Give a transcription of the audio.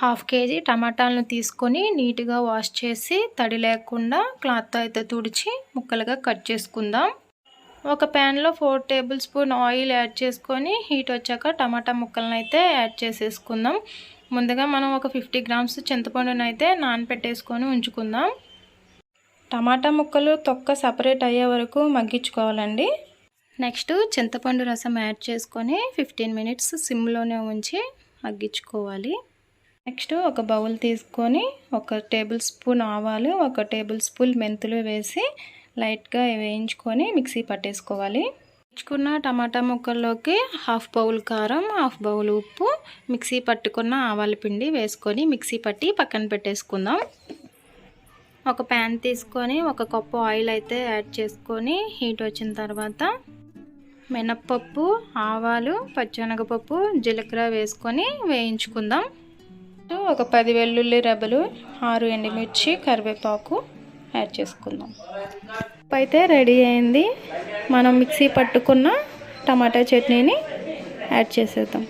Half KG టమాటాలను తీసుకొని నీట్గా వాష్ చేసి తడి లేకుండా క్లాత్తో అయితే తుడిచి ముక్కలుగా కట్ చేసుకుందాం. ఒక ప్యాన్లో four tablespoon oil add చేసుకొని హీట్ వచ్చాక టమాటా ముక్కలను అయితే యాడ్ చేసేసుకుందాం. ముందుగా మనం ఒక ఫిఫ్టీ గ్రామ్స్ చింతపండును అయితే నానపెట్టేసుకొని ఉంచుకుందాం. టమాటా ముక్కలు తొక్క సపరేట్ అయ్యే వరకు మగ్గించుకోవాలండి. నెక్స్ట్ చింతపండు రసం యాడ్ చేసుకొని ఫిఫ్టీన్ మినిట్స్ సిమ్లోనే ఉంచి మగ్గించుకోవాలి. నెక్స్ట్ ఒక బౌల్ తీసుకొని ఒక టేబుల్ స్పూన్ ఆవాలు ఒక టేబుల్ స్పూన్ మెంతులు వేసి లైట్గా వేయించుకొని మిక్సీ పట్టేసుకోవాలి. వేయించుకున్న టమాటా ముక్కల్లోకి హాఫ్ బౌల్ కారం హాఫ్ బౌల్ ఉప్పు మిక్సీ పట్టుకున్న ఆవాల పిండి వేసుకొని మిక్సీ పట్టి పక్కన పెట్టేసుకుందాం. ఒక ప్యాన్ తీసుకొని ఒక కప్పు ఆయిల్ అయితే యాడ్ చేసుకొని హీట్ వచ్చిన తర్వాత మినప్పప్పు ఆవాలు పచ్చనగపప్పు జీలకర్ర వేసుకొని వేయించుకుందాం. ఒక పది వెల్లుల్లి రెబ్బలు ఆరు ఎండుమిర్చి కరివేపాకు యాడ్ చేసుకుందాం. అయితే రెడీ అయింది. మనం మిక్సీ పట్టుకున్న టమాటా చట్నీని యాడ్ చేసేద్దాం.